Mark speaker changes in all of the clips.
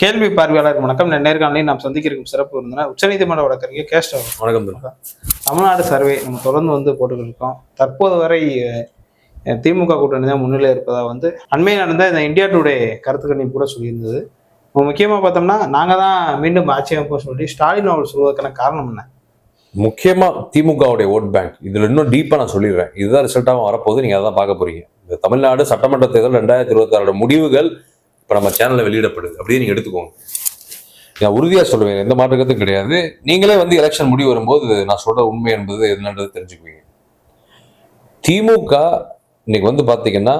Speaker 1: கேள்வி பார்வையாளர் வணக்கம். நேர்காணலில் நாம் சந்திக்க இருக்கும் சிறப்பு விருந்தினர் உச்சநீதிமன்ற வழக்கறிஞர் கேஸ்ட்
Speaker 2: வணக்கம்.
Speaker 1: தமிழ்நாடு சர்வே நம்ம தொடர்ந்து வந்து போட்டுக்கிட்டு இருக்கோம் தற்போது வரை திமுக கூட்டணி தான் முன்னிலை இருப்பதா வந்து அண்மையில் நடந்த இந்த இந்தியா டுடே கருத்து கணிப்பு கூட சொல்லியிருந்தது. முக்கியமாக பார்த்தோம்னா நாங்கள் தான் மீண்டும் ஆட்சி அமைப்போம் சொல்லி ஸ்டாலின் அவர் சொல்வதற்கான காரணம் என்ன?
Speaker 2: முக்கியமா திமுகவுடைய ஓட் பேங்க். இதுல இன்னும் டீப்பா நான் சொல்லிடுறேன். இதுதான் ரிசல்ட்டாக வரப்போகுது. நீங்க அதான் பார்க்க போறீங்க. இந்த தமிழ்நாடு சட்டமன்ற தேர்தல் ரெண்டாயிரத்தி இருபத்தாறோட முடிவுகள் இப்போ நம்ம சேனலில் வெளியிடப்படுது. அப்படின்னு நீங்கள் எடுத்துக்கோங்க. நான் உறுதியாக சொல்லுவேன் எந்த மாற்றத்தும் கிடையாது. நீங்களே வந்து எலெக்ஷன் முடிவு வரும்போது நான் சொல்கிற உண்மை என்பது என்னன்றது தெரிஞ்சுக்குவீங்க. திமுக இன்னைக்கு வந்து பார்த்தீங்கன்னா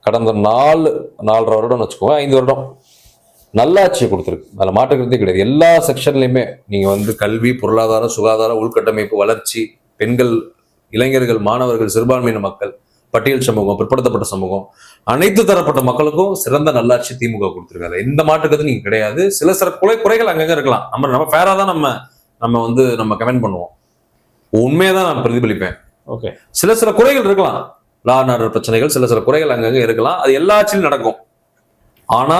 Speaker 2: கடந்த நாலு நாலரை வருடம்னு வச்சுக்கோங்க ஐந்து வருடம். நல்லாட்சியை கொடுத்துருக்கு. அதில் மாற்றுக்கிறதே கிடையாது. எல்லா செக்ஷன்லையுமே நீங்கள் வந்து கல்வி பொருளாதாரம் சுகாதாரம் உள்கட்டமைப்பு வளர்ச்சி பெண்கள் இளைஞர்கள் மாணவர்கள் சிறுபான்மையின மக்கள் பட்டியல் சமூகம் பிற்படுத்தப்பட்ட சமூகம் அனைத்து தரப்பட்ட மக்களுக்கும் சிறந்த நல்லாட்சி திமுக கொடுத்துருக்காரு. எந்த மாற்றுக்கிறது நீங்க கிடையாது. சில சில குறை குறைகள் அங்கங்க இருக்கலாம். நம்ம நம்ம ஃபேரா தான் நம்ம நம்ம வந்து நம்ம கமெண்ட் பண்ணுவோம். உண்மையை தான் நான் பிரதிபலிப்பேன்.
Speaker 1: ஓகே
Speaker 2: சில சில குறைகள் இருக்கலாம். லா ஆர்டர் பிரச்சனைகள் சில சில குறைகள் அங்கங்க இருக்கலாம். அது எல்லா ஆட்சியிலும் நடக்கும். ஆனா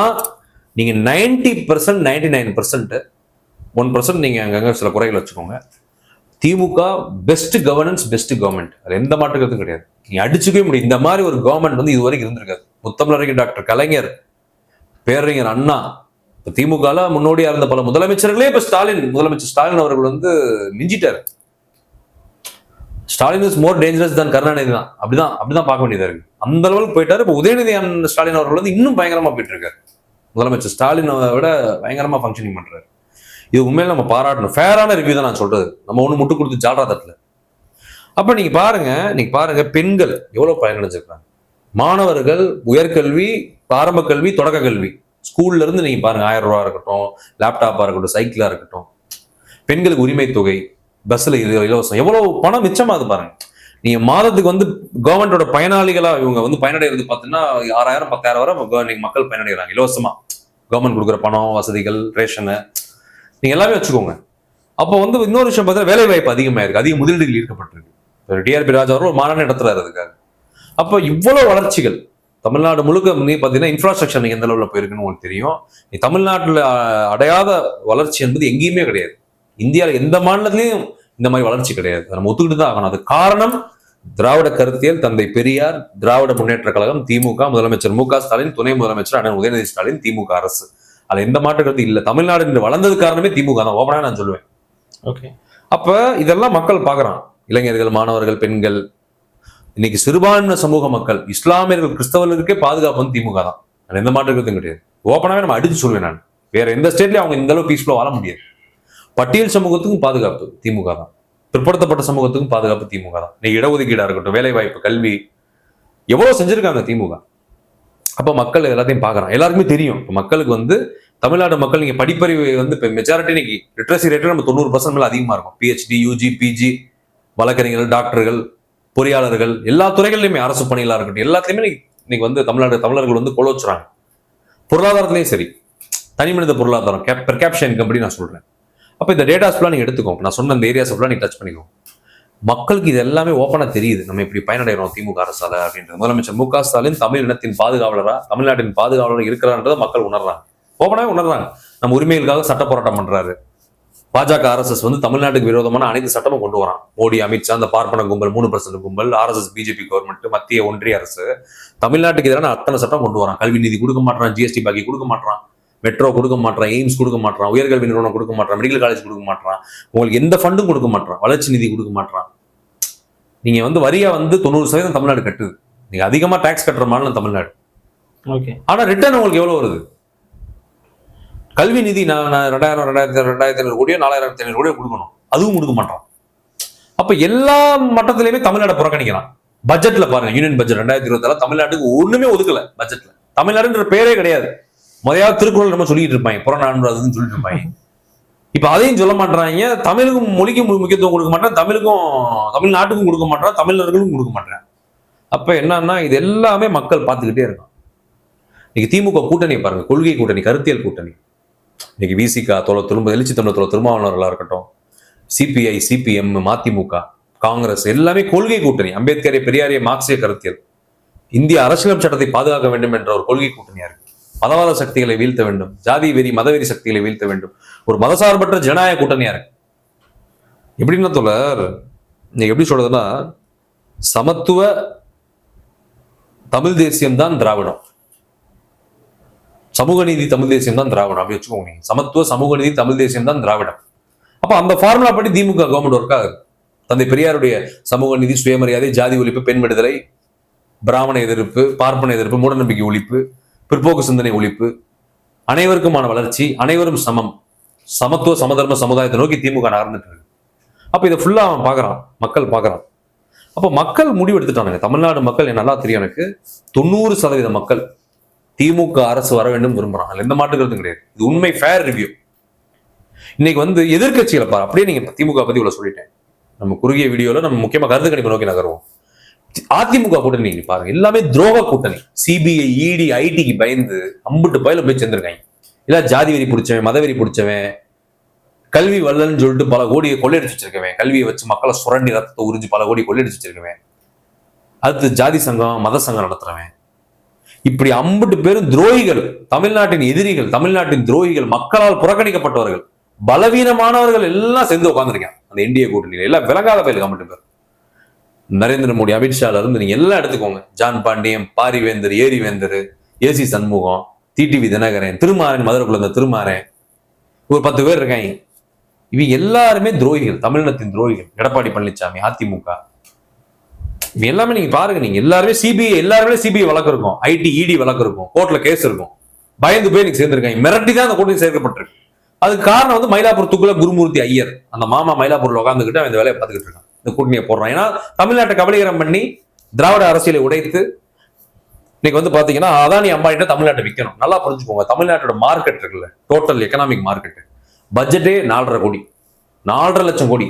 Speaker 2: நீங்க ninety percent ninety nine percent one percent நீங்க அங்கங்க சில குறைகள் வச்சுக்கோங்க. DMK best governance best government அது எந்த மாற்றுக்கிறதும் கிடையாது. நீ அடிச்சுக்கவே முடியும் இந்த மாதிரி ஒரு கவர்மெண்ட் வந்து இதுவரைக்கும் இருந்திருக்காது. முத்தமிழறிஞர் டாக்டர் கலைஞர் பேரறிஞர் அண்ணா இப்போ திமுகல முன்னோடியா இருந்த பல முதலமைச்சர்களே இப்ப ஸ்டாலின் முதலமைச்சர் ஸ்டாலின் அவர்கள் வந்து மிஞ்சிட்டாரு. ஸ்டாலின் இஸ் மோர் டேஞ்சரஸ் தான் கருணாநிதி தான். அப்படிதான் அப்படிதான் பார்க்க வேண்டியதா இருக்கு. அந்த அளவுக்கு போயிட்டாரு. இப்போ உதயநிதி ஸ்டாலின் அவர்கள் வந்து இன்னும் பயங்கரமா போயிட்டு இருக்காரு. முதலமைச்சர் ஸ்டாலின் விட பயங்கரமா ஃபங்க்ஷனிங் பண்றாரு. இது உண்மையில நம்ம பாராட்டணும். ஃபேரான ரிவ்யூ தான் நான் சொல்றது. நம்ம ஒன்று முட்டு கொடுத்து ஜாலரா தட்டில். அப்போ நீங்க பாருங்க நீங்க பாருங்க பெண்கள் எவ்வளோ பயனடைஞ்சிருக்காங்க மாணவர்கள் உயர்கல்வி ஆரம்ப கல்வி தொடக்க கல்வி. ஸ்கூல்ல இருந்து நீங்க பாருங்க ஆயிரம் ரூபா இருக்கட்டும் லேப்டாப்பா இருக்கட்டும் சைக்கிளா இருக்கட்டும். பெண்களுக்கு உரிமை தொகை பஸ்ஸில் இது இலவசம். எவ்வளோ பணம் மிச்சமாகுது பாருங்க. நீங்கள் மாதத்துக்கு வந்து கவர்மெண்டோட பயனாளிகளாக இவங்க வந்து பயனடைகிறது பார்த்தீங்கன்னா ஆறாயிரம் பத்தாயிரம் வரை ம- மக்கள் பயனடைகிறாங்க இலவசமாக கவர்மெண்ட் கொடுக்குற பணம் வசதிகள் ரேஷனு நீங்க எல்லாமே வச்சுக்கோங்க. அப்போ வந்து இன்னொரு விஷயம் பார்த்தா வேலை வாய்ப்பு அதிகமாக இருக்குது அதிக முதலீடுகள் ஈர்க்கப்பட்டிருக்கு. டிஆர்பி ராஜா அவர்கள் ஒரு மாநாடு நடத்துறாரு அதுக்காக அப்போ இவ்வளோ வளர்ச்சிகள் தமிழ்நாடு முழுக்க நீ பார்த்தீங்கன்னா இன்ஃப்ராஸ்ட்ரக்சர் நீங்க எந்த லெவலில் போயிருக்குன்னு உங்களுக்கு தெரியும். நீ தமிழ்நாட்டில் அடையாத வளர்ச்சி என்பது எங்கேயுமே கிடையாது. இந்தியாவில் எந்த மாநிலத்திலையும் இந்த மாதிரி வளர்ச்சி கிடையாது. நம்ம ஒத்துக்கிட்டு தான் ஆகணும். அது காரணம் திராவிட கருத்தியல் தந்தை பெரியார் திராவிட முன்னேற்ற கழகம் திமுக முதலமைச்சர் மு க ஸ்டாலின் துணை முதலமைச்சர் அண்ணன் உதயநிதி ஸ்டாலின் திமுக அரசு. அதுல எந்த மாற்று கருத்து இல்ல. தமிழ்நாடு இன்று வளர்ந்தது காரணமே திமுக தான். ஓபனா நான் சொல்லுவேன்.
Speaker 1: ஓகே.
Speaker 2: அப்ப இதெல்லாம் மக்கள் பார்க்கறான். இளைஞர்கள் மாணவர்கள் பெண்கள். இன்னைக்கு சிறுபான்மை சமூக மக்கள் இஸ்லாமியர்கள் கிறிஸ்தவர்களுக்கே பாதுகாப்பு வந்து திமுக தான். அதுல எந்த மாற்று கருத்தும் கிடையாது. ஓப்பனாவே நம்ம அடிச்சு சொல்லுவேன் நான். வேற எந்த ஸ்டேட்லயும் அவங்க இந்த அளவு பீஸ்ஃபுல்லா வாழ முடியாது. பட்டியல் சமூகத்துக்கும் பாதுகாப்பு திமுக தான். பிற்படுத்தப்பட்ட சமூகத்துக்கும் பாதுகாப்பு திமுக தான். நீ இடஒதுக்கீடா இருக்கட்டும் வேலை வாய்ப்பு கல்வி எவ்வளவு செஞ்சிருக்காங்க திமுக. அப்போ மக்கள் எல்லாத்தையும் பார்க்குறான் எல்லாருக்குமே தெரியும். மக்களுக்கு வந்து தமிழ்நாடு மக்கள் நீங்கள் படிப்பறிவு வந்து இப்போ மெஜாரிட்டி இன்னைக்கு லிட்ரஸி ரேட்டு நம்ம தொண்ணூறு பர்சன்ட் மேலே அதிகமாக இருக்கும். பிஹெச்டி யூஜி பிஜி வழக்கறிஞர்கள் டாக்டர்கள் பொறியாளர்கள் எல்லா துறைகள்லையுமே அரசு பணிகளாக இருக்கட்டும். எல்லாத்தையுமே இன்னைக்கு வந்து தமிழ்நாடு தமிழர்கள் வந்து கொலோச்சுறாங்க பொருளாதாரத்துலேயும் சரி. தனி மனித பொருளாதாரம் கேப் பெர் கேப்ஷன் இன்கம் நான் சொல்கிறேன் அப்போ இந்த டேட்டாஸ் ஃபுல்லாக நீங்க எடுத்துக்கோங்க. நான் சொன்ன இந்த ஏரியாஸ் ஃபுல்லாக நீங்கள் டச் பண்ணிக்கோங்க. மக்களுக்கு இது எல்லாமே ஓப்பனா தெரியுது. நம்ம இப்படி பயனடைகிறோம் திமுக அரசால அப்படின்றது. முதலமைச்சர் மு க ஸ்டாலின் தமிழ் இனத்தின் பாதுகாவலரா தமிழ்நாட்டின் பாதுகாவலர் இருக்கிறான்றதை மக்கள் உணர்றாங்க. ஓப்பனாகவே உணர்றாங்க. நம்ம உரிமைகளுக்காக சட்ட போராட்டம் பண்றாரு. பாஜக ஆர்எஸ்எஸ் வந்து தமிழ்நாட்டுக்கு விரோதமான அனைத்து சட்டமும் கொண்டு வரான். மோடி அமித்ஷா அந்த பார்ப்பன கும்பல் மூணு பர்சன்ட் கும்பல் ஆர்எஸ்எஸ் பிஜேபி கவர்மெண்ட் மத்திய ஒன்றிய அரசு தமிழ்நாட்டுக்கு எதிரான அத்தனை சட்டம் கொண்டு வரான். கல்வி நிதி கொடுக்க மாட்டான் ஜிஎஸ்டி பாக்கி கொடுக்க மாட்டான் மெட்ரோ கொடுக்க மாட்டான் எய்ம்ஸ் கொடுக்க மாட்டான் உயர்கல்வி நிறுவனம் கொடுக்க மாட்டான் மெடிக்கல் காலேஜ் கொடுக்க மாட்டான் உங்களுக்கு எந்த ஃபண்டும் கொடுக்க மாட்டான் வளர்ச்சி நிதி கொடுக்க மாட்டான் நீங்க வந்து வரியா வந்து தொண்ணூறு சதவீதம் தமிழ்நாடு கட்டுது. நீங்க அதிகமா டாக்ஸ் கட்டுற மாநிலம் தமிழ்நாடு.
Speaker 1: ஓகே
Speaker 2: ஆனா ரிட்டர்ன் உங்களுக்கு எவ்வளவு வருது? கல்வி நிதி நான் ரெண்டாயிரம் ரெண்டாயிரத்தி ரெண்டாயிரத்தி ஐநூறு கோடியோ நாலாயிரத்தி ஐநூறு கோடியோ கொடுக்கணும். அதுவும் கொடுக்க மாட்டான் அப்ப எல்லா மட்டத்திலயுமே தமிழ்நாடு புறக்கணிக்கலாம். பட்ஜெட்ல பாருங்க யூனியன் பட்ஜெட் ரெண்டாயிரத்தி இருபத்தாறு தமிழ்நாட்டுக்கு ஒண்ணுமே ஒதுக்கல பட்ஜெட்ல தமிழ்நாடுன்ற பேரே கிடையாது. முறையாக திருக்குறள் நம்ம சொல்லிட்டு இருப்பாங்க. புறநானூறாதுன்னு சொல்லிட்டு இருப்பாங்க. இப்ப அதையும் சொல்ல மாட்டாங்க தமிழுக்கும் மொழிக்கும் முக்கியத்துவம் கொடுக்க மாட்டான். தமிழுக்கும் தமிழ்நாட்டுக்கும் கொடுக்க மாட்டான் தமிழர்களுக்கும் கொடுக்க மாட்டேன் அப்ப என்னன்னா இது எல்லாமே மக்கள் பார்த்துக்கிட்டே இருக்கான் இன்னைக்கு திமுக கூட்டணி பாருங்க. கொள்கை கூட்டணி கருத்தியல் கூட்டணி. இன்னைக்கு விசிகா தொலை திரும்ப எழுச்சி தமிழ் தொலை திருமாவளவர்களா இருக்கட்டும் சிபிஐ சிபிஎம் மதிமுக காங்கிரஸ் எல்லாமே கொள்கை கூட்டணி. அம்பேத்கரை பெரியாரிய மார்க்சிய கருத்தியல். இந்திய அரசியலமைப்பு சட்டத்தை பாதுகாக்க வேண்டும் என்ற ஒரு கொள்கை கூட்டணியா இருக்கு. மதவாத சக்திகளை வீழ்த்த வேண்டும். ஜாதி வெறி மதவெறி சக்திகளை வீழ்த்த வேண்டும். ஒரு மதசார்பற்ற ஜனநாயக கூட்டணியா இருக்கு எப்படின்னா தோழர் நீங்க எப்படி சொல்றதுன்னா சமத்துவ தமிழ் தேசியம் தான் திராவிடம். சமூக நீதி தமிழ் தேசியம் தான் திராவிடம். அப்படி வச்சுக்கோங்க நீங்க. சமத்துவ சமூக நீதி தமிழ் தேசியம் தான் திராவிடம். அப்ப அந்த ஃபார்முலா படி திமுக கவர்மெண்ட் ஒர்க் ஆகுது. தந்தை பெரியாருடைய சமூக நீதி சுயமரியாதை ஜாதி ஒழிப்பு பெண் விடுதலை பிராமண எதிர்ப்பு பார்ப்பன எதிர்ப்பு மூடநம்பிக்கை ஒழிப்பு பிற்போக்கு சிந்தனை ஒழிப்பு அனைவருக்குமான வளர்ச்சி அனைவரும் சமம். சமத்துவ சமதர்ம சமுதாயத்தை நோக்கி திமுக நகர்ந்துட்டு இருக்கு அப்போ இதை ஃபுல்லாக அவன் பார்க்குறான் மக்கள் பார்க்குறான் அப்போ மக்கள் முடிவு எடுத்துட்டானுங்க. தமிழ்நாடு மக்கள் எனக்கு நல்லா தெரியும் எனக்கு. தொண்ணூறு சதவீத மக்கள் திமுக அரசு வர வேண்டும் விரும்புகிறான் அதில் எந்த மாற்று கிடையாது. இது உண்மை ஃபேர் ரிவ்யூ இன்னைக்கு வந்து எதிர்கட்சிகளை பாரு. அப்படியே நீங்கள் திமுக பற்றி இவ்வளோ சொல்லிட்டேன். நம்ம குறுகிய வீடியோவில் நம்ம முக்கியமாக கருத்து கணிப்பு நோக்கி நகருவோம். அதிமுக கூட்டணி நீங்க பாருங்க. எல்லாமே துரோக கூட்டணி. சிபிஐ இடி ஐடிக்கு பயந்து அம்புட்டு பயில போய் சேர்ந்திருக்காங்க. இல்ல ஜாதி வெறி பிடிச்சவன் மதவெறி பிடிச்சவன் கல்வி வல்லன்னு சொல்லிட்டு பல கோடியை கொள்ளையடிச்சு வச்சிருக்கவன். கல்வியை வச்சு மக்களை சுரண்டி ரத்தத்தை உறிஞ்சு பல கோடி கொள்ளையடிச்சு வச்சிருக்கவன். அடுத்து ஜாதி சங்கம் மத சங்கம் நடத்துறவன். இப்படி அம்புட்டு பேரும் துரோகிகள் தமிழ்நாட்டின் எதிரிகள் தமிழ்நாட்டின் துரோகிகள் மக்களால் புறக்கணிக்கப்பட்டவர்கள் பலவீனமானவர்கள் எல்லாம் சேர்ந்து உட்காந்துருக்கேன் அந்த இந்திய கூட்டணியில். எல்லாம் விளங்காத பயிலுக்கு அம்புட்டு பேர். நரேந்திர மோடி அமித்ஷால இருந்து நீங்க எல்லாம் எடுத்துக்கோங்க. ஜான் பாண்டியம் பாரிவேந்தர் ஏரிவேந்தர் ஏசி சண்முகம் டிடிவி தினகரன் திருமாறன் மதுரை குழந்தை திருமாறன். ஒரு பத்து பேர் இருக்காங்க. இவங்க எல்லாருமே துரோகிகள் தமிழினத்தின் துரோகிகள். எடப்பாடி பழனிசாமி அதிமுக. இவங்க எல்லாமே நீங்க பாருங்க நீங்க எல்லாருமே சிபிஐ எல்லாருமே சிபிஐ வழக்கு இருக்கும். ஐடி இடி வழக்கு இருக்கும். கோர்ட்ல கேஸ் இருக்கும். பயந்து போய் நீங்க சேர்ந்திருக்காங்க. மிரட்டி தான் அந்த கூட்டணி சேர்க்கப்பட்டிருக்கு. அதுக்கு காரணம் வந்து மயிலாப்பூர் துக்குல குருமூர்த்தி ஐயர். அந்த மாமா மயிலாப்பூர்ல உட்காந்துக்கிட்டு அவன் இந்த வேலையை பார்த்துக்கிட்டு இருக்கான். இந்த கூட்டணியை போடுறான். ஏன்னா தமிழ்நாட்டை கபலீகரம் பண்ணி திராவிட அரசியலை உடைத்து இன்னைக்கு வந்து பாத்தீங்கன்னா அதானி அம்பானிட்ட தமிழ்நாட்டை விற்கணும் நல்லா புரிஞ்சுக்கோங்க தமிழ்நாட்டோட மார்க்கெட் இருக்குல்ல டோட்டல் எக்கனாமிக் மார்க்கெட் பட்ஜெட்டே நாலரை கோடி. நாலரை லட்சம் கோடி.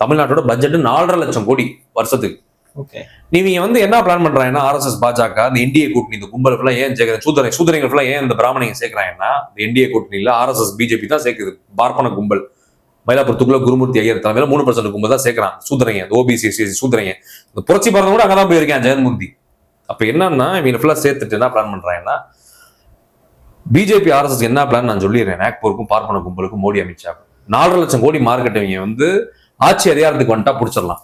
Speaker 2: தமிழ்நாட்டோட பட்ஜெட் நாலரை லட்சம் கோடி வருஷத்துக்கு.
Speaker 1: ஓகே
Speaker 2: நீங்க வந்து என்ன பிளான் பண்றாங்கன்னா ஆர்எஸ்எஸ் பாஜக இந்த என்டிஏ கூட்டணி இந்த கும்பல் ஃபுல்லா ஏன் சேர்க்கிற? சூதரை சூதரைகள் ஃபுல்லா ஏன் இந்த பிராமணிங்க சேர்க்கிறாங்கன்னா இந்த என்டிஏ கூட்டணியில ஆர்எஸ்எஸ் பிஜேபி தான் சேர்க்குது. பார்ப்பன கும்பல். மயிலாப்பூர் துக்குல குருமூர்த்தி ஐயர் தலைமையில மூணு பர்சன்ட் கும்பல் தான் சேர்க்கிறான். சூத்திரங்க. ஓபிசி எஸ்சி சூதரைங்க இந்த புரட்சி பறந்து கூட அங்கதான் போயிருக்கேன் ஜெயன்மூர்த்தி அப்ப என்னன்னா இவங்க ஃபுல்லா சேர்த்துட்டு என்ன பிளான் பண்றாங்கன்னா பிஜேபி ஆர்எஸ்எஸ் என்ன பிளான் நான் சொல்லிடுறேன். நாக்பூருக்கும் பார்ப்பன கும்பலுக்கும் மோடி அமித்ஷா. நாலரை லட்சம் கோடி மார்க்கெட் இவங்க வந்து ஆட்சி அதிகாரத்துக்கு வந்துட்டா பிடிச்சிடலாம்.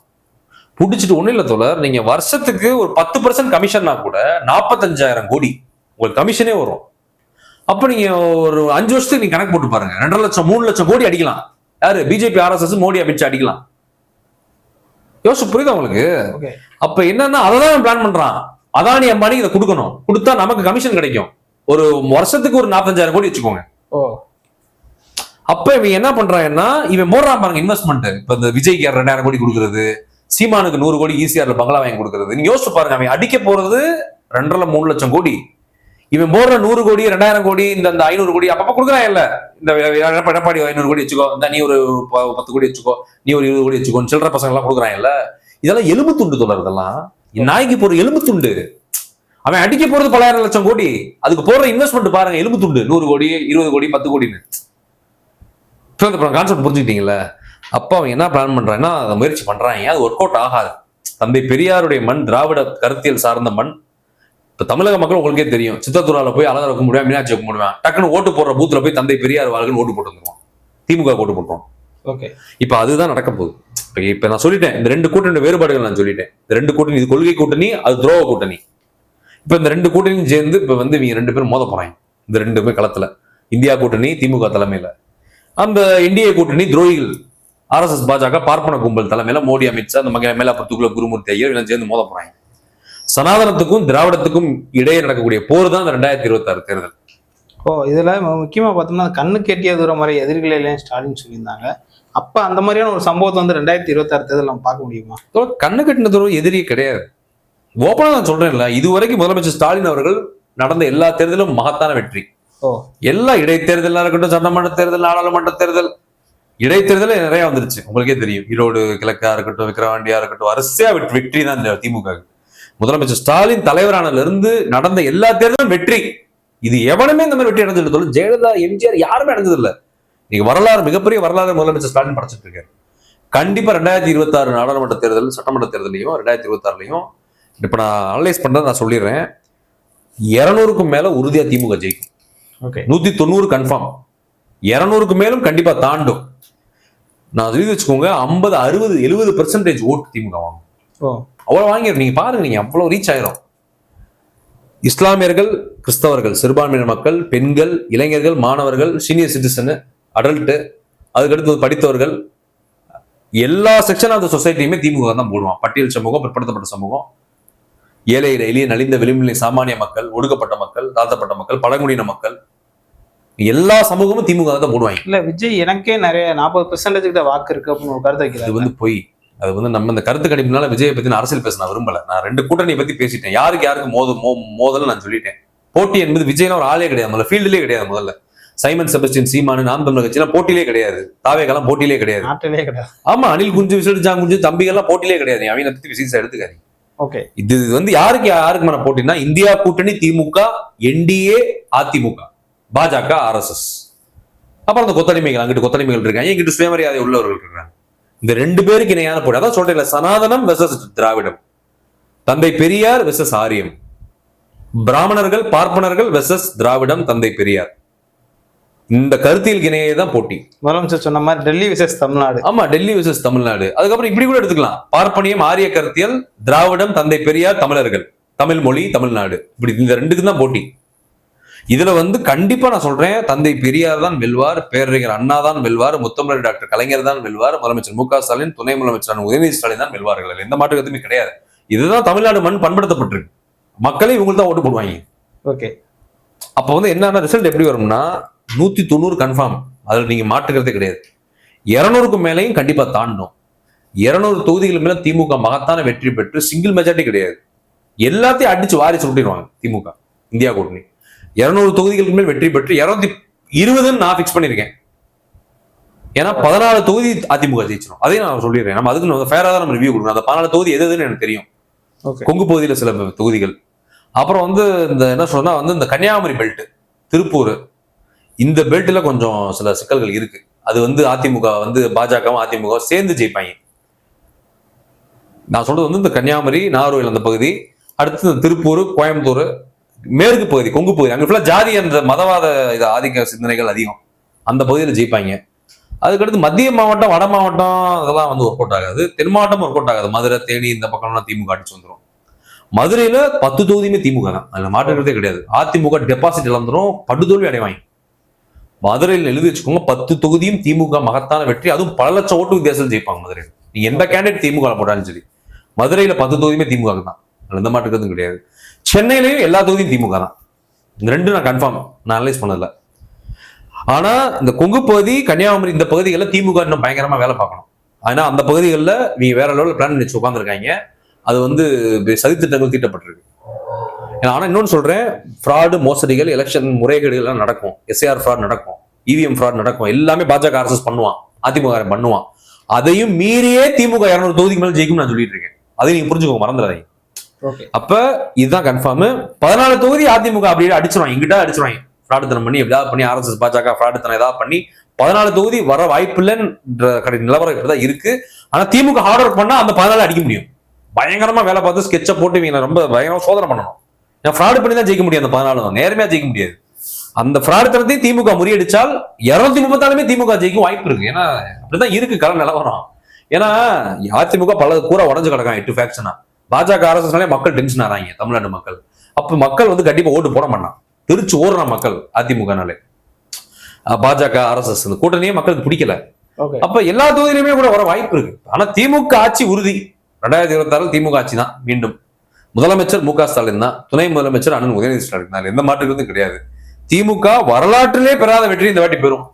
Speaker 2: பிடிச்சிட்டு ஒன்றும் இல்ல தோழர். நீங்க வருஷத்துக்கு ஒரு பத்து பர்சன்ட் கமிஷன்னா கூட நாற்பத்தஞ்சாயிரம் கோடி உங்களுக்கு கமிஷனே வரும். அப்ப நீங்க ஒரு அஞ்சு வருஷத்துக்கு நீங்க கணக்கு போட்டு பாருங்க. ரெண்டரை லட்சம் மூணு லட்சம் கோடி அடிக்கலாம். யாரு? பிஜேபி ஆர்எஸ்எஸ் மோடி அமித்ஷா அடிக்கலாம். யோசிச்சு புரியுதா உங்களுக்கு? அப்ப என்னன்னா அதை தான் பிளான் பண்றான். அதானி அம்பானி இதை கொடுக்கணும். கொடுத்தா நமக்கு கமிஷன் கிடைக்கும். ஒரு வருஷத்துக்கு ஒரு நாற்பத்தஞ்சாயிரம் கோடி வச்சுக்கோங்க.
Speaker 1: ஓ.
Speaker 2: அப்ப இவன் என்ன பண்றாங்கன்னா இவன் போடுறான் பாருங்க இன்வெஸ்ட்மெண்ட் இப்ப இந்த விஜய்க்கு ரெண்டாயிரம் கோடி கொடுக்கறது சீமானுக்கு நூறு கோடி ஈசிஆர்ல பங்களா வாங்கி கொடுக்கறது. நீங்க யோசிச்சு பாருங்க அவன் அடிக்க போறது ரெண்டரை மூணு லட்சம் கோடி. இவன் போடுற நூறு கோடி ரெண்டாயிரம் கோடி இந்த இந்த ஐநூறு கோடி அப்பப்ப கொடுக்குறான் இல்ல. இந்த எடப்பா- எடப்பாடி ஐநூறு கோடி வச்சுக்கோ. இந்த நீ ஒரு பத்து கோடி வச்சுக்கோ. நீ ஒரு இருபது கோடி வச்சுக்கோ சில்லற பசங்க எல்லாம் கொடுக்குறான் இல்ல இதெல்லாம் எலும்பு துண்டு தொடர் இதெல்லாம். நாய்க்கு போற எலும்பு துண்டு. அவன் அடிக்க போறது பலாயிரம் லட்சம் கோடி. அதுக்கு போடுற இன்வெஸ்ட்மெண்ட் பாருங்க எலும்பு துண்டு. நூறு கோடி இருபது கோடி பத்து கோடின்னு. கான்செப்ட் புரிஞ்சுக்கிட்டீங்கல்ல? அப்ப அவன் என்ன பிளான் பண்றான்னா அதை முயற்சி பண்றாங்க அது ஒர்க் அவுட் ஆகாது. தந்தை பெரியாருடைய மண் திராவிட கருத்தியல் சார்ந்த மண். இப்ப தமிழக மக்கள் உங்களுக்கே தெரியும். சித்தத்துறால போய் அழகர் வைக்க முடியும்? மீனாட்சி வைக்க முடியும்? டக்குன்னு ஓட்டு போடுற பூத்துல போய் தந்தை பெரியார் வாழ்கன்னு ஓட்டு போட்டு திமுக ஓட்டு போட்டுருவான்
Speaker 1: ஓகே.
Speaker 2: இப்ப அதுதான் நடக்க போகுது. இப்ப நான் சொல்லிட்டேன் இந்த ரெண்டு கூட்டணி வேறுபாடுகள் நான் சொல்லிட்டேன். இந்த ரெண்டு கூட்டணி இது கொள்கை கூட்டணி அது துரோக கூட்டணி. இப்ப இந்த ரெண்டு கூட்டணியும் சேர்ந்து இப்ப வந்து இவங்க ரெண்டு பேரும் மோத போறாங்க. இந்த ரெண்டுமே களத்துல. இந்தியா கூட்டணி திமுக தலைமையில. அந்த என்டிஏ கூட்டணி துரோகிகள் ஆர்எஸ்எஸ் பாஜக பார்ப்பன கும்பல் தலைமையில மோடி அமித்ஷா அந்த மக மேலாப்பத்துக்குள்ள குருமூர்த்தி ஐயர் எல்லாம் சேர்ந்து மோத போறாங்க. சனாதனத்துக்கும் திராவிடத்துக்கும் இடையே நடக்கக்கூடிய போர் தான் இந்த ரெண்டாயிரத்தி இருபத்தி ஆறு தேர்தல்.
Speaker 1: ஓ இதுல மு- முக்கியமா பார்த்தோம்னா கண்ணு கெட்டிய தூரம் வரை எதிர்களை எல்லாம் ஸ்டாலின் சொல்லியிருந்தாங்க. அப்ப அந்த மாதிரியான ஒரு சம்பவத்தை வந்து ரெண்டாயிரத்தி இருபத்தாறு தேர்தல் நம்ம பார்க்க முடியுமா?
Speaker 2: கண்ணு கட்டின தூரம் எதிரியே கிடையாது. ஓப்பனா நான் சொல்றேன்ல இதுவரைக்கும் முதலமைச்சர் ஸ்டாலின் அவர்கள் நடந்த எல்லா தேர்தலும் மகத்தான வெற்றி.
Speaker 1: ஓ.
Speaker 2: எல்லா இடைத்தேர்தலா இருக்கட்டும் சட்டமன்ற தேர்தல் நாடாளுமன்ற தேர்தல் இடைத்தேர்தல் நிறைய வந்துருச்சு. உங்களுக்கே தெரியும். ஈரோடு கிழக்கா இருக்கட்டும் விக்கிரவாண்டியா இருக்கட்டும் வரிசையா வெற்றி தான் திமுக. முதலமைச்சர் ஸ்டாலின் தலைவரானதுல இருந்து நடந்த எல்லா தேர்தலும் வெற்றி. இது எவனுமே இந்த மாதிரி வெற்றி அடைஞ்சது ஜெயலலிதா எம்ஜிஆர் யாருமே அடைஞ்சது இல்ல நீங்க வரலாறு மிகப்பெரிய வரலாறு முதலமைச்சர் ஸ்டாலின் படைச்சிட்டு இருக்காரு கண்டிப்பா ரெண்டாயிரத்தி இருபத்தி ஆறு நாடாளுமன்ற தேர்தல் சட்டமன்ற தேர்தலையும் ரெண்டாயிரத்தி இருபத்தி ஆறுலையும் இப்ப நான் அனலைஸ் பண்றதை நான் சொல்லிடுறேன். இருநூறுக்கும் மேல உறுதியா திமுக ஜெயிக்கும்.
Speaker 1: ஓகே
Speaker 2: நூத்தி தொண்ணூறு கன்ஃபார்ம் இருநூறுக்கு மேலும் கண்டிப்பா தாண்டும். நான் சொல்லி வச்சுக்கோங்க ஐம்பது அறுபது எழுபது பெர்சன்டேஜ் ஓட்டு திமுக வாங்கும்.
Speaker 1: ஓ.
Speaker 2: அவ்வளவு வாங்கிடும் நீங்க பாருங்க நீங்க அவ்வளவு ரீச் ஆயிரும். இஸ்லாமியர்கள் கிறிஸ்தவர்கள் சிறுபான்மையினர் மக்கள் பெண்கள் இளைஞர்கள் மாணவர்கள் சீனியர் சிட்டிசனு அடல்ட்டு அதுக்கடுத்து படித்தவர்கள் எல்லா செக்ஷன் ஆஃப் த சொசைட்டியுமே திமுக தான் போடுவான். பட்டியல் சமூகம் பிற்படுத்தப்பட்ட சமூகம். ஏழை எளிய நலிந்த விளிம்புநிலை சாமானிய மக்கள் ஒடுக்கப்பட்ட மக்கள் தாழ்த்தப்பட்ட மக்கள் பழங்குடியின மக்கள் எல்லா சமூகமும் திமுக தான் போடுவாங்க.
Speaker 1: இல்ல விஜய் எனக்கே நிறைய நாற்பது பெர்சன்டேஜ் கிட்ட வாக்கு இருக்கு அப்படின்னு ஒரு கருத்து
Speaker 2: அது
Speaker 1: வைக்கிறாரு.
Speaker 2: வந்து பொய். அது வந்து நம்ம இந்த கருத்து கணிப்புனால விஜயை பத்தி நான் அரசியல் பேச நான் விரும்பல. நான் ரெண்டு கூட்டணியை பத்தி பேசிட்டேன். யாருக்கு யாருக்கு மோத மோ மோதல் நான் சொல்லிட்டேன். போட்டி என்பது விஜய்லாம் ஒரு ஆளே கிடையாது. முதல்ல ஃபீல்டுலேயே கிடையாது முதல்ல. சைமன் செபஸ்டின் சீமானு நாம் தமிழர் கட்சிலாம் போட்டியிலே கிடையாது. தாவேகெல்லாம் போட்டியிலே கிடையாது. ஆமா அனில் குஞ்சு விசேடு குஞ்சு தம்பிகள்லாம் போட்டியிலே கிடையாது. நீ அவங்களை பத்தி விசேஷம் எடுத்துக்காதீங்க.
Speaker 1: ஓகே.
Speaker 2: இது வந்து யாருக்கு யாருக்கு மேல போட்டினா இந்தியா கூட்டணி திமுக என்டிஏ அதிமுக பாஜக ஆர்எஸ்எஸ் அப்புறம் அந்த கொத்தடிமைகள் அங்கிட்டு கொத்தடிமைகள் இருக்காங்க. இங்கிட்டு சுயமரியாதை உள்ளவர்கள் இருக்காங்க. இந்த ரெண்டு பேருக்கு இணையான போட்டி. அதான் சொல்றேன் சனாதனம் வெசஸ் திராவிடம். தந்தை பெரியார் வெசஸ் ஆரியம். பிராமணர்கள் பார்ப்பனர்கள் வெசஸ் திராவிடம் தந்தை பெரியார். இந்த கருத்தியல் இணையே தான் போட்டி.
Speaker 1: முதலமைச்சர் சொன்ன மாதிரி டெல்லி விசேஷ் தமிழ்நாடு.
Speaker 2: ஆமா டெல்லி விசஸ் தமிழ்நாடு. அதுக்கப்புறம் இப்படி கூட எடுத்துக்கலாம். பார்ப்பனியம் ஆரிய கருத்தியல் திராவிடம் தந்தை பெரியார் தமிழர்கள். தமிழ் மொழி தமிழ்நாடு. இப்படி இந்த ரெண்டுக்கு தான் போட்டி. இதுல வந்து கண்டிப்பா நான் சொல்றேன் தந்தை பெரியார் தான் வெல்வார் பேரறிஞர் அண்ணா தான் வெல்வார் முத்தமிழர் டாக்டர் கலைஞர் தான் வெல்வார் முதலமைச்சர் மு க ஸ்டாலின் துணை முதலமைச்சர் உதயநிதி ஸ்டாலின் தான் வெல்வார்கள். எந்த மாற்று கருத்துமே கிடையாது. இதுதான் தமிழ்நாடு மண் பண்படுத்தப்பட்டிருக்கு. மக்களே இவங்களுக்கு தான் ஓட்டு போடுவாங்க.
Speaker 1: ஓகே.
Speaker 2: அப்போ வந்து என்னன்னா ரிசல்ட் எப்படி வரும்னா நூத்தி தொண்ணூறு கன்ஃபார்ம் அதுல நீங்க மாற்றுக்கிறதே கிடையாது. இருநூறுக்கு மேலேயும் கண்டிப்பா தாண்டும் இருநூறு தொகுதிகள் மேல திமுக மகத்தான வெற்றி பெற்று சிங்கிள் மெஜாரிட்டி கிடையாது. எல்லாத்தையும் அடிச்சு வாரி சுட்டிடுவாங்க திமுக இந்தியா கூட்டணி. இருநூறு தொகுதிகளுக்கு மேல் வெற்றி பெற்று இருநூத்தி இருபதுன்னு நான் ஃபிக்ஸ் பண்ணியிருக்கேன். ஏன்னா பதினாலு தொகுதி அதிமுக ஜெயிச்சிடும் அதையும் நான் சொல்லிடுறேன். நம்ம அதுக்கு ஃபேரா தான் நம்ம ரிவ்யூ கொடுக்கணும். அந்த பதினாலு தொகுதி எது எதுன்னு எனக்கு தெரியும். கொங்கு பகுதியில் சில தொகுதிகள். அப்புறம் வந்து இந்த என்ன சொன்னா வந்து இந்த கன்னியாகுமரி பெல்ட் திருப்பூர். இந்த பெல்ட்ல கொஞ்சம் சில சிக்கல்கள் இருக்கு. அது வந்து அதிமுக வந்து பாஜகவும் அதிமுக சேர்ந்து ஜெயிப்பாங்க. நான் சொல்றது வந்து இந்த கன்னியாகுமரி நாகர்கோவில் அந்த பகுதி. அடுத்து இந்த திருப்பூர் கோயம்புத்தூர் மேற்கு பகுதி கொங்கு பகுதி. அங்கே ஃபுல்லாக ஜாதி அந்த மதவாத இது ஆதிக்க சிந்தனைகள் அதிகம். அந்த பகுதியில் ஜெயிப்பாங்க. அதுக்கடுத்து மத்திய மாவட்டம் வட மாவட்டம் அதெல்லாம் வந்து ஒர்க் அவுட் ஆகாது. தென் மாவட்டம் ஒர்க் அவுட் ஆகாது. மதுரை தேனி இந்த பக்கம்லாம் திமுக அடிச்சு வந்துடும் மதுரையில பத்து தொகுதியுமே திமுக தான். அதில் மாற்றுக்கிறதே கிடையாது. அதிமுக டெபாசிட் இழந்துரும். படுதோல்வி அடைவாங்க. மதுரையில் எழுதி வச்சுக்கோங்க பத்து தொகுதியும் திமுக மகத்தான வெற்றி. அதுவும் பல லட்சம் ஓட்டு வித்தியாசம் ஜெயிப்பாங்க மதுரையில். நீங்க எந்த கேண்டிடேட் திமுக போட்டாலும் சரி. மதுரையில பத்து தொகுதியுமே திமுக தான். அதுல எந்த மாற்றுக்கிறதும் கிடையாது. சென்னையிலையும் எல்லா தொகுதியும் திமுக தான். இந்த ரெண்டும் நான் கன்ஃபார்ம் நான் அனலைஸ் பண்ணதில்ல ஆனால் இந்த கொங்கு பகுதி கன்னியாகுமரி இந்த பகுதிகளில் திமுக இன்னும் பயங்கரமாக வேலை பார்க்கணும். ஆனால் அந்த பகுதிகளில் நீங்கள் வேற லெவலில் பிளான் வச்சு உட்காந்துருக்காங்க அது வந்து சதித்திட்டங்கள் தீட்டப்பட்டிருக்கு. ஆனால் இன்னொன்று சொல்கிறேன் ஃப்ராடு மோசடிகள் எலெக்ஷன் முறைகேடுகள்லாம் நடக்கும். எஸ்ஏஆர் ஃப்ராட் நடக்கும். இவிஎம் ஃப்ராட் நடக்கும். எல்லாமே பாஜக அரசு பண்ணுவான். அதிமுக பண்ணுவான். அதையும் மீறியே திமுக இரநூறு தொகுதிக்கு மேலே ஜெயிக்கும் நான் சொல்லிட்டு இருக்கேன். அதையும் நீங்கள் புரிஞ்சுக்கோங்க மறந்துடாதீங்க. அப்ப இதுதான் கன்ஃபார்ம் பதினாலு தொகுதி அதிமுக அப்படியே அடிச்சிருவாங்க. எங்கிட்ட அடிச்சிருவாங்க. ஃப்ராடுத்தனம் பண்ணி எப்படியாவது பண்ணி ஆர்எஸ்எஸ் பாஜக ஃப்ராடுத்தனம் ஏதாவது பண்ணி பதினாலு தொகுதி வர வாய்ப்பு இல்லைன்ற நிலவரம் இப்படிதான் இருக்கு. ஆனா திமுக ஹார்ட் ஒர்க் பண்ணா அந்த பதினாலு அடிக்க முடியும். பயங்கரமா வேலை பார்த்து ஸ்கெட்சை போட்டு இவங்க ரொம்ப பயங்கரமா சோதனை பண்ணணும். ஏன் ஃப்ராடு பண்ணி தான் ஜெயிக்க முடியும் அந்த பதினாலு. நேர்மையா ஜெயிக்க முடியாது. அந்த ஃப்ராடுத்தனத்தையும் திமுக முறியடிச்சால் இருநூத்தி முப்பத்தாலுமே திமுக ஜெயிக்கும் வாய்ப்பு இருக்கு. ஏன்னா அப்படிதான் இருக்கு கல நிலவரம். ஏன்னா அதிமுக பல கூற உடஞ்சு கிடக்கான் எட்டு ஃபேக்ஷனா பாஜக அரசுனாலே மக்கள் டென்ஷன் ஆறாங்க தமிழ்நாட்டு மக்கள். அப்ப மக்கள் வந்து கண்டிப்பா ஓட்டு போட மாட்டான் திருச்சி ஓடுற மக்கள் அதிமுகனாலே. பாஜக ஆர்எஸ்எஸ் இந்த கூட்டணியே மக்களுக்கு பிடிக்கல. அப்ப எல்லா தொகுதியிலுமே கூட வர வாய்ப்பு இருக்கு. ஆனா திமுக ஆட்சி உறுதி. ரெண்டாயிரத்தி இருபத்தி ஆறு திமுக ஆட்சி தான் மீண்டும். முதலமைச்சர் மு க ஸ்டாலின் தான். துணை முதலமைச்சர் அண்ணன் உதயநிதி ஸ்டாலின் தான். எந்த மாற்றுக்கிறதும் கிடையாது. திமுக வரலாற்றிலே பெறாத வெற்றி இந்த வாட்டி பெறும்.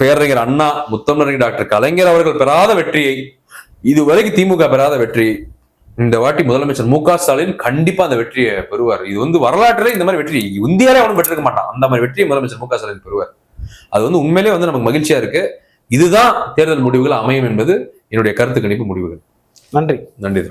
Speaker 2: பேரறிஞர் அண்ணா முத்தமிழர் டாக்டர் கலைஞர் அவர்கள் பெறாத வெற்றியை இதுவரைக்கும் திமுக பெறாத வெற்றி. இந்த வாட்டி முதலமைச்சர் மு க ஸ்டாலின் கண்டிப்பா அந்த வெற்றியை பெறுவார். இது வந்து வரலாற்றிலே இந்த மாதிரி வெற்றி இந்தியாவிலே அவனும் பெற்றிருக்க மாட்டான். அந்த மாதிரி வெற்றியை முதலமைச்சர் மு க ஸ்டாலின் பெறுவார். அது வந்து உண்மையிலேயே வந்து நமக்கு மகிழ்ச்சியா இருக்கு. இதுதான் தேர்தல் முடிவுகள் அமையும் என்பது என்னுடைய கருத்து கணிப்பு முடிவுகள்.
Speaker 1: நன்றி.
Speaker 2: நன்றி.